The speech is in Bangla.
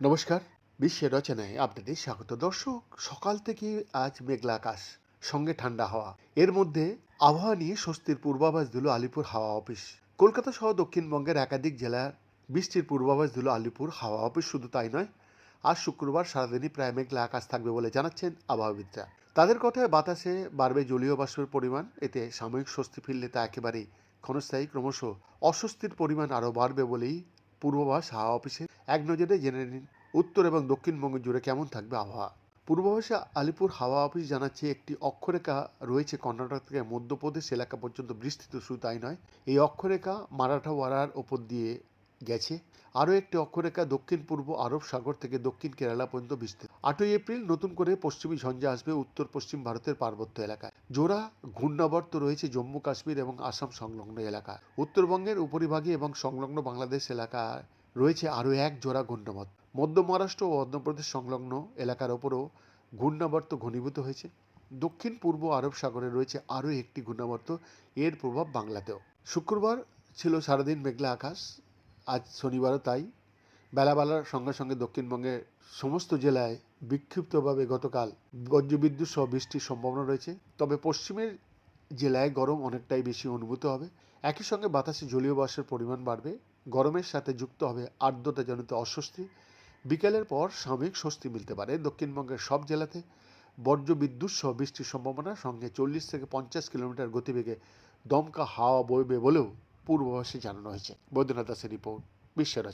নমস্কার, বিশ্বের রচনায় আপনাদের স্বাগত। দর্শক, সকাল থেকে আজ মেঘলা আকাশ, সঙ্গে ঠান্ডা হাওয়া। এর মধ্যে আবহাওয়া নিয়ে স্বস্তির পূর্বাভাস দিল আলিপুর হাওয়া অফিস। কলকাতা সহ দক্ষিণবঙ্গের একাধিক জেলার বৃষ্টির পূর্বাভাস দিল আলিপুর হাওয়া অফিস, শুধু তাই নয়, আজ শুক্রবার সারাদিনই প্রায় মেঘলা আকাশ থাকবে বলে জানাচ্ছেন আবহাওয়াবিদরা। তাদের কথায় বাতাসে বাড়বে জলীয় বাষ্পের পরিমাণ, এতে সাময়িক স্বস্তি ফিরলে তা একেবারেই ক্ষণস্থায়ী ক্রমশ অস্বস্তির পরিমাণ আরও বাড়বে বলেই পূর্বাভাস হাওয়া অফিসে এক নজরে জেনে নিন উত্তর এবং দক্ষিণবঙ্গ জুড়ে কেমন থাকবে আবহাওয়া। পূর্বাভাসে আলিপুর হাওয়া অফিস জানাচ্ছে একটি অক্ষরেখা রয়েছে কর্ণাটক থেকে মধ্যপ্রদেশ এলাকা পর্যন্ত বিস্তৃত, শুধু তাই নয়, এই অক্ষরেখা মারাঠাওয়াড়ার ওপর দিয়ে গেছে। আরও একটি অক্ষরেখা দক্ষিণ পূর্ব আরব সাগর থেকে দক্ষিণ কেরালা পর্যন্ত বিস্তৃত। আটই এপ্রিল নতুন করে পশ্চিমী ঝঞ্ঝা আসবে উত্তর পশ্চিম ভারতের পার্বত্য এলাকায়। জোড়া ঘূর্ণাবর্ত রয়েছে জম্মু কাশ্মীর এবং আসাম সংলগ্ন এলাকা উত্তরবঙ্গের উপরিভাগে এবং সংলগ্ন বাংলাদেশ এলাকায় রয়েছে আরও এক জোড়া ঘূর্ণাবর্ত। মধ্য মহারাষ্ট্র ও অন্ধ্রপ্রদেশ সংলগ্ন এলাকার ওপরও ঘূর্ণাবর্ত ঘনীভূত হয়েছে। দক্ষিণ পূর্ব আরব সাগরে রয়েছে আরও একটি ঘূর্ণাবর্ত। এর প্রভাব বাংলাতেও। শুক্রবার ছিল সারাদিন মেঘলা আকাশ। আজ শনিবারও তাই। বেলাবেলার সঙ্গে সঙ্গে দক্ষিণবঙ্গের সমস্ত জেলায় বিক্ষিপ্তভাবে গতকাল বজ্রবিদ্যুৎ সহ বৃষ্টির সম্ভাবনা রয়েছে। তবে পশ্চিমের জেলায় গরম অনেকটাই বেশি অনুভূত হবে। একই সঙ্গে বাতাসে জলীয় পরিমাণ বাড়বে। গরমের সাথে যুক্ত হবে আর্দ্রতাজনিত অস্বস্তি। বিকেলের পর সাময়িক স্বস্তি মিলতে পারে দক্ষিণবঙ্গের সব জেলাতে। বজ্র বিদ্যুৎ সহ বৃষ্টির সম্ভাবনা সঙ্গে চল্লিশ থেকে পঞ্চাশ কিলোমিটার গতিবেগে দমকা হাওয়া বইবে বলেও পূর্বাভাসে জানানো হয়েছে। বৈদ্যনাথ দাসের রিপোর্ট বিশ্বের